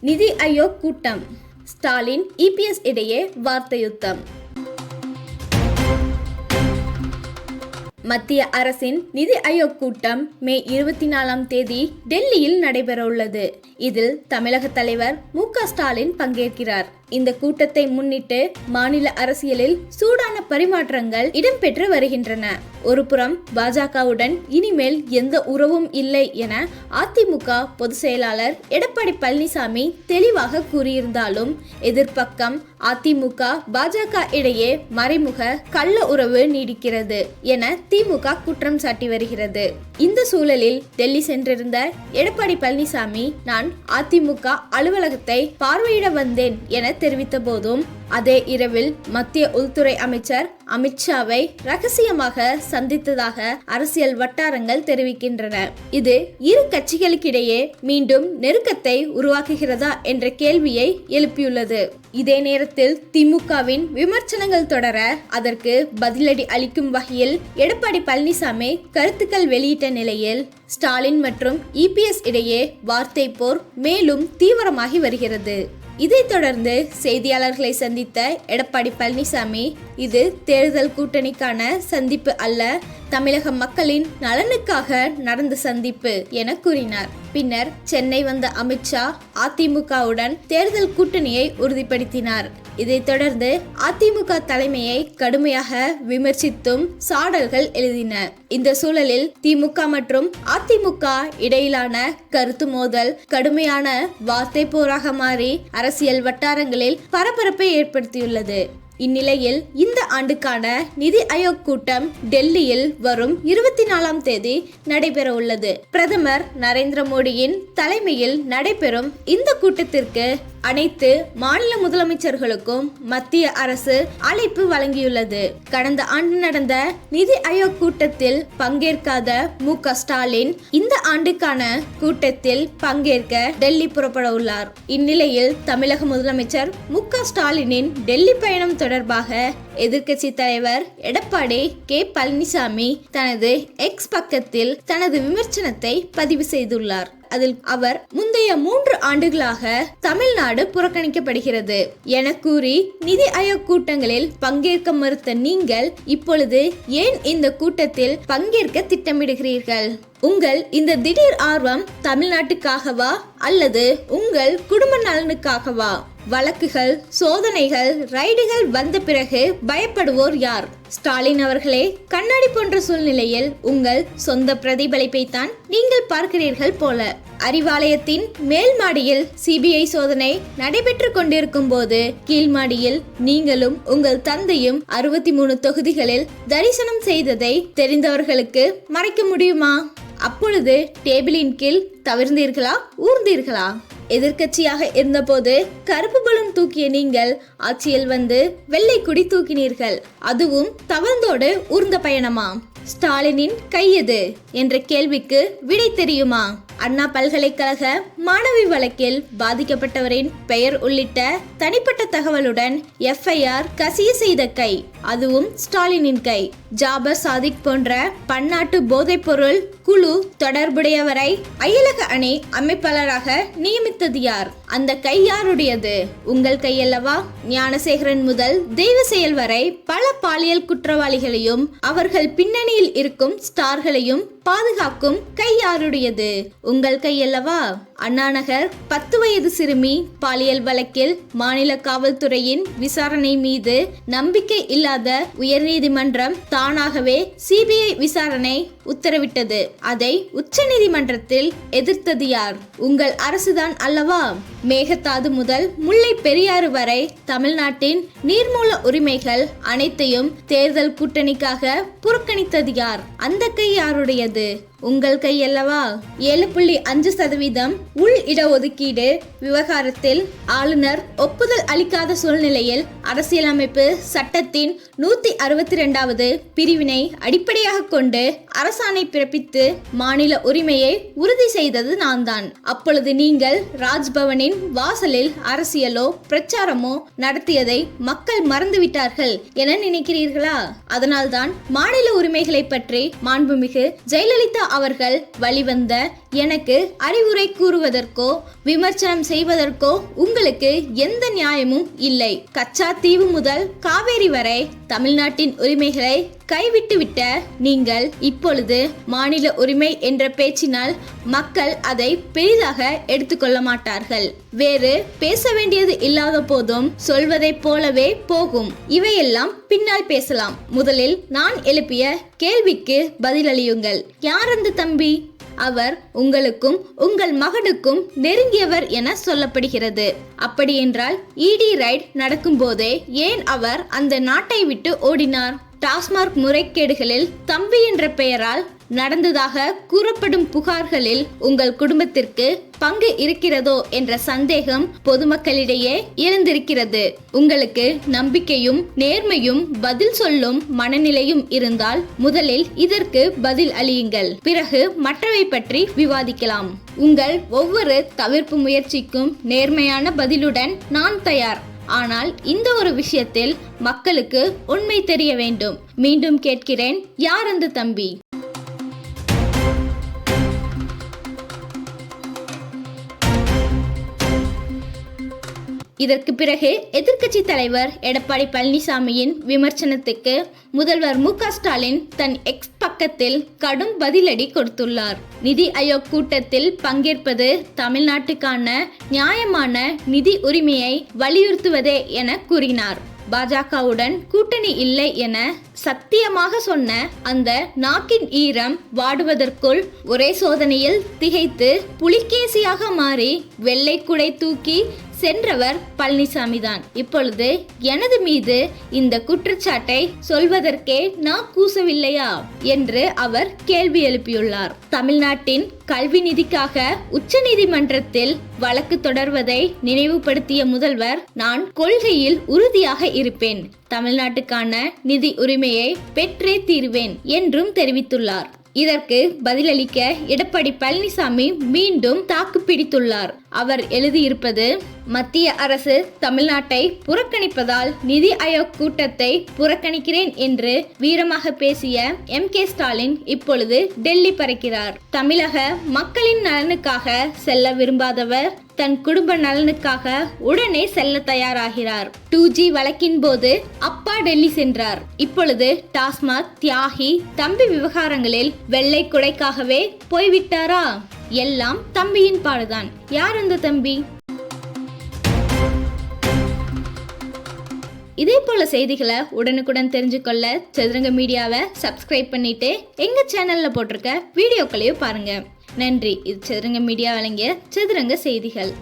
நிதி ஆயோக் கூட்டம். ஸ்டாலின் இபிஎஸ் இடையே வார்த்தையுத்தம். மத்திய அரசின் நிதி ஆயோக் கூட்டம் மே இருபத்தி நாலாம் தேதி டெல்லியில் நடைபெறவுள்ளது. இதில் தமிழக தலைவர் மு க ஸ்டாலின் பங்கேற்கிறார். இந்த கூட்டத்தை முன்னிட்டு மாநில அரசியலில் சூடான பரிமாற்றங்கள் இடம்பெற்று வருகின்றன. ஒருபுறம் பாஜகவுடன் இனிமேல் எந்த உறவும் இல்லை என அதிமுக பொதுச் செயலாளர் எடப்பாடி பழனிசாமி தெளிவாக கூறியிருந்தாலும் எதிர்ப்பக்கம் அதிமுக பாஜக இடையே மறைமுக கள்ள உறவு நீடிக்கிறது என திமுக குற்றம் சாட்டி வருகிறது. இந்த சூழலில் டெல்லி சென்றிருந்த எடப்பாடி பழனிசாமி நான் அதிமுக அலுவலகத்தை பார்வையிட வந்தேன் என தெரிவித்த போதும் அதே இரவில் மத்திய உள்துறை அமைச்சர் அமித்ஷாவை ரகசியமாக சந்தித்ததாக அரசியல் வட்டாரங்கள் தெரிவிக்கின்றன. இது இரு கட்சிகளுக்கிடையே மீண்டும் நெருக்கத்தை உருவாக்குகிறதா என்ற கேள்வியை எழுப்பியுள்ளது. இதே நேரத்தில் திமுகவின் விமர்சனங்கள் தொடர அதற்கு பதிலடி அளிக்கும் வகையில் எடப்பாடி பழனிசாமி கருத்துக்கள் வெளியிட்ட நிலையில் ஸ்டாலின் மற்றும் இபிஎஸ் இடையே வார்த்தை போர் மேலும் தீவிரமாகி வருகிறது. இதைத் தொடர்ந்து செய்தியாளர்களை சந்தித்த எடப்பாடி பழனிசாமி இது தேர்தல் கூட்டணிக்கான சந்திப்பு அல்ல தமிழக மக்களின் நலனுக்காக நடந்த சந்திப்பு என கூறினார். பின்னர் சென்னை வந்த அமித்ஷா அதிமுகவுடன் தேர்தல் கூட்டணியை உறுதிப்படுத்தினார். இதைத் தொடர்ந்து அதிமுக தலைமையை கடுமையாக விமர்சித்தும் சாடல்கள் எழுதின. இந்த சூழலில் திமுக மற்றும் அதிமுக இடையிலான கருத்து மோதல் கடுமையான வார்த்தை போராக மாறி அரசியல் வட்டாரங்களில் பரபரப்பை ஏற்படுத்தியுள்ளது. இந்நிலையில் இந்த ஆண்டுக்கான நிதி ஆயோக் கூட்டம் டெல்லியில் வரும் இருபத்தி நாலாம் தேதி நடைபெற உள்ளது. பிரதமர் நரேந்திர மோடியின் தலைமையில் நடைபெறும் இந்த கூட்டத்திற்கு அனைத்து மாநில முதலமைச்சர்களுக்கும் மத்திய அரசு அழைப்பு வழங்கியுள்ளது. கடந்த ஆண்டு நடந்த நிதி ஆயோக் கூட்டத்தில் பங்கேற்காத மு ஸ்டாலின் இந்த ஆண்டுக்கான கூட்டத்தில் பங்கேற்க டெல்லி புறப்பட உள்ளார். இந்நிலையில் தமிழக முதலமைச்சர் மு ஸ்டாலினின் டெல்லி பயணம் தொடர்பாக எதிர்க்கட்சி தலைவர் எடப்பாடி கே பழனிசாமி தனது எக்ஸ் பக்கத்தில் தனது விமர்சனத்தை பதிவு செய்துள்ளார். அதில் அவர் முந்தைய மூன்று ஆண்டுகளாக தமிழ்நாடு புறக்கணிக்கப்படுகிறது. என கூறி நிதி ஆயோக் கூட்டங்களில் பங்கேற்க மறுத்த நீங்கள் இப்பொழுது ஏன் இந்த கூட்டத்தில் பங்கேற்க திட்டமிடுகிறீர்கள்? உங்கள் இந்த திடீர் ஆர்வம் தமிழ்நாட்டுக்காகவா அல்லது உங்கள் குடும்ப நலனுக்காகவா? வழக்குகள் சோதனைகள் ரைடுகள் வந்த பிறகு பயப்படுவோர் யார்? ஸ்டாலின் அவர்களே கண்ணாடி போன்ற சூழ்நிலையில் உங்கள் சொந்த பிரதிபலிப்பை தான் நீங்கள் பார்க்கிறீர்கள் போல. அறிவாலயத்தின் மேல் மாடியில் சிபிஐ சோதனை நடைபெற்று கொண்டிருக்கும் போது கீழ் மாடியில் நீங்களும் உங்கள் தந்தையும் அறுபத்தி மூணு தொகுதிகளில் தரிசனம் செய்ததை தெரிந்தவர்களுக்கு மறைக்க முடியுமா? அப்பொழுது டேபிளின் கீழ் தவிர்ந்தீர்களா? ஊர்ந்தீர்களா? எதிர்க்கட்சியாக இருந்தபோது கருப்பு பலூன் தூக்கிய நீங்கள் ஆட்சியில் வந்து வெள்ளை குடி தூக்கினீர்கள். அதுவும் தவழ்ந்தோடு ஊர்ந்த பயணமா? ஸ்டாலினின் கையது என்ற கேள்விக்கு விடை தெரியுமா? அண்ணா பல்கலைக்கழக மாணவி வழக்கில் பாதிக்கப்பட்டவரின் பெயர் உள்ளிட்ட தனிப்பட்ட தகவலுடன் எஃப்ஐஆர் கசிய செய்த கை அதுவும் ஸ்டாலினின் கை. ஜாபர் சாதிக் போன்ற பன்னாட்டு போதைப்பொருள் குழு தொடர்புடையவரை அயலக அணி அமைப்பாளராக நியமித்தது யார்? அந்த கை யாருடையது? உங்கள் கையல்லவா? ஞானசேகரன் முதல் தெய்வ செயல் வரை பல பாலியல் குற்றவாளிகளையும் அவர்கள் பின்னணியில் இருக்கும் ஸ்டார்களையும் பாதுகாக்கும் கை யாருடையது? உங்கள் கையல்லவா? அண்ணாநகர் பத்து வயது சிறுமி பாலியல் வழக்கில் மாநில காவல்துறையின் விசாரணை மீது நம்பிக்கை இல்லாத உயர்நீதிமன்றம் தானாகவே சிபிஐ விசாரணை உத்தரவிட்டது. அதை உச்சநீதிமன்றத்தில் எதிர்த்தது யார்? உங்கள் அரசுதான் அல்லவா? மேகத்தாது முதல் முல்லை பெரியாறு வரை தமிழ்நாட்டின் நீர்மூல உரிமைகள் அனைத்தையும் தேர்தல் கூட்டணிக்காக புறக்கணித்தது யார்? அந்த கை யாருடையது? உங்கள் கையல்லவா ஏழு புள்ளி அஞ்சு சதவீதம் உள் இடஒதுக்கீடு விவகாரத்தில் ஆளுநர் ஒப்புதல் அளிக்காத சூழ்நிலையில் அரசியலமைப்பு சட்டத்தின் நூத்தி அறுபத்தி ரெண்டாவது பிரிவினை அடிப்படையாக கொண்டு அரசாணை பிறப்பித்து மாநில உரிமையை உறுதி செய்தது நான் தான் அப்பொழுது நீங்கள் ராஜ்பவனின் வாசலில் அரசியலோ பிரச்சாரமோ நடத்தியதை மக்கள் மறந்துவிட்டார்கள் என நினைக்கிறீர்களா? அதனால்தான் மாநில உரிமைகளை பற்றி மாண்புமிகு ஜெயலலிதா அவர்கள் வழிவந்த எனக்கு அறிவுரை கூறுவதற்கோ விமர்சனம் செய்வதற்கோ உங்களுக்கு எந்த நியாயமும் இல்லை. கச்சா தீவு முதல் காவேரி வரை தமிழ்நாட்டின் உரிமைகளை கைவிட்டுவிட்ட நீங்கள் இப்பொழுது மாநில உரிமை என்ற பேச்சினால் மக்கள் அதை பெரிதாக எடுத்துக்கொள்ள மாட்டார்கள். வேறு பேச வேண்டியது இல்லாத போதும் சொல்வதைப் போலவே போகும். இவையெல்லாம் பின்னால் பேசலாம். முதலில் நான் எழுப்பிய கேள்விக்கு பதிலளியுங்கள். யார் அந்த தம்பி? அவர் உங்களுக்கும் உங்கள் மகனுக்கும் நெருங்கியவர் என சொல்லப்படுகிறது. அப்படியென்றால் இடி ரைட் நடக்கும்போதே ஏன் அவர் அந்த நாட்டை விட்டு ஓடினார்? டாஸ்மார்க் முறைகேடுகளில் தம்பி என்ற பெயரால் நடந்ததாக கூறப்படும் புகார்களில் உங்கள் குடும்பத்திற்கு பங்கு இருக்கிறதோ என்ற சந்தேகம் பொதுமக்களிடையே எழுந்திருக்கிறது. உங்களுக்கு நம்பிக்கையும் நேர்மையும் பதில் சொல்லும் மனநிலையும் இருந்தால் முதலில் இதற்கு பதில் அளியுங்கள். பிறகு மற்றவை பற்றி விவாதிக்கலாம். உங்கள் ஒவ்வொரு தவிர்ப்பு முயற்சிக்கும் நேர்மையான பதிலுடன் நான் தயார். ஆனால் இந்த ஒரு விஷயத்தில் மக்களுக்கு உண்மை தெரிய வேண்டும். மீண்டும் கேட்கிறேன் யார் அந்த தம்பி? இதற்கு பிறகு எதிர்க்கட்சி தலைவர் எடப்பாடி பழனிசாமியின் விமர்சனத்துக்கு முதல்வர் மு ஸ்டாலின் தன் எக்ஸ் பக்கத்தில் கடும் பதிலடி கொடுத்துள்ளார். நிதி ஆயோக் கூட்டத்தில் பங்கேற்பது தமிழ்நாட்டுக்கான நியாயமான நிதி உரிமையை வலியுறுத்துவதே என கூறினார். பாஜகவுடன் கூட்டணி இல்லை என சத்தியமாக சொன்ன அந்த நாக்கின் ஈரம் வாடுவதற்குள் ஒரே சோதனையில் திகைத்து புலிகேசியாக மாறி வெள்ளை குடை தூக்கி சென்றவர் பழனிசாமி தான் இப்பொழுது எனது மீது இந்த குற்றச்சாட்டை சொல்வதற்கே நான் கூசவில்லையா? என்று அவர் கேள்வி எழுப்பியுள்ளார். தமிழ்நாட்டின் கல்வி நிதிக்காக உச்சநீதிமன்றத்தில் வழக்கு தொடர்வதை நினைவுபடுத்திய முதல்வர் நான் கொள்கையில் உறுதியாக இருப்பேன். தமிழ்நாட்டுக்கான நிதி உரிமையை பெற்றே தீர்வேன் என்றும் தெரிவித்துள்ளார். இதற்கு பதிலளிக்க எடப்பாடி பழனிசாமி மீண்டும் தாக்கு பிடித்துள்ளார் அவர் எழுதியிருப்பது மத்திய அரசு தமிழ்நாட்டை புறக்கணிப்பதால் நிதி ஆயோக் கூட்டத்தை புறக்கணிக்கிறேன் என்று வீரமாக பேசிய எம் கே ஸ்டாலின் இப்பொழுது டெல்லி பறக்கிறார். தமிழக மக்களின் நலனுக்காக செல்ல விரும்பாதவர் தன் குடும்ப நலனுக்காக உடனே செல்ல தயாராகிறார். டூ ஜி வழக்கின் போது அப்பா டெல்லி சென்றார். இப்பொழுது டாஸ்மாக் தியாகி தம்பி விவகாரங்களில் வெள்ளை குடைக்காகவே போய்விட்டாரா? எல்லாம் தம்பியின் பாடுதான். யார் அந்த தம்பி? இதே போல செய்திகளை உடனுக்குடன் தெரிஞ்சுக்கொள்ள சதுரங்க மீடியாவை சப்ஸ்கிரைப் பண்ணிட்டு எங்க சேனல்ல போட்டிருக்க வீடியோக்களையும் பாருங்க. நன்றி. இது சதுரங்க மீடியா வழங்கிய சதுரங்க செய்திகள்.